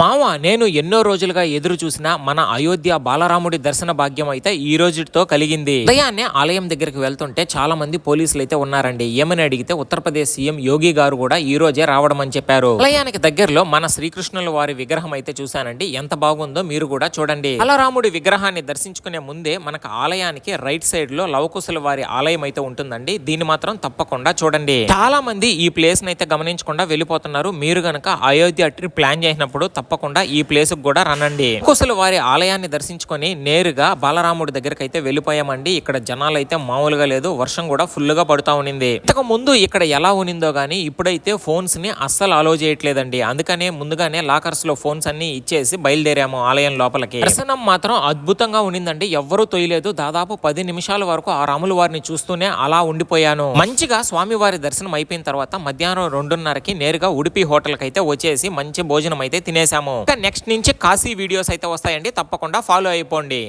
మావ నేను ఎన్నో రోజులుగా ఎదురు చూసిన మన అయోధ్య బాలరాముడి దర్శన భాగ్యం అయితే ఈ రోజుతో కలిగింది. ఉదయాన్నే ఆలయం దగ్గరికి వెళ్తుంటే చాలా మంది పోలీసులు అయితే ఉన్నారండి. ఏమని అడిగితే ఉత్తరప్రదేశ్ సీఎం యోగి గారు కూడా ఈ రోజే రావడం అని చెప్పారు. ఆలయానికి దగ్గరలో మన శ్రీకృష్ణుల వారి విగ్రహం అయితే చూశానండి. ఎంత బాగుందో మీరు కూడా చూడండి. బాలరాముడి విగ్రహాన్ని దర్శించుకునే ముందే మనకు ఆలయానికి రైట్ సైడ్లో లవకుశుల వారి ఆలయం అయితే ఉంటుందండి. దీన్ని మాత్రం తప్పకుండా చూడండి. చాలా మంది ఈ ప్లేస్ అయితే గమనించకుండా వెళ్ళిపోతున్నారు. మీరు గనక అయోధ్య ట్రిప్ ప్లాన్ చేసినప్పుడు తప్పకుండా ఈ ప్లేస్ కూడా రనండి. కుశలు వారి ఆలయాన్ని దర్శించుకొని నేరుగా బాలరాముడి దగ్గరికి అయితే వెళ్ళిపోయామండి. ఇక్కడ జనాలు అయితే మామూలుగా లేదు వర్షం కూడా ఫుల్గా పడుతా ఉన్నింది. ఇంతకు ముందు ఇక్కడ ఎలా ఉనిందో గానీ ఇప్పుడైతే ఫోన్స్ని అస్సలు అలో చేయట్లేదండి. అందుకనే ముందుగానే లాకర్స్లో ఫోన్స్ అన్ని ఇచ్చేసి బయలుదేరాము ఆలయం లోపలికి. దర్శనం మాత్రం అద్భుతంగా ఉనిందండి ఎవ్వరూ తొయ్యలేదు. దాదాపు పది నిమిషాల వరకు ఆ రాముల వారిని చూస్తూనే అలా ఉండిపోయాను. మంచిగా స్వామివారి దర్శనం అయిపోయిన తర్వాత మధ్యాహ్నం రెండున్నరకి నేరుగా ఉడిపి హోటల్కి అయితే వచ్చేసి మంచి భోజనం అయితే తినేసాను ఇంకా నెక్స్ట్ నుంచి కాశీ వీడియోస్ అయితే వస్తాయండి. తప్పకుండా ఫాలో అయిపోండి.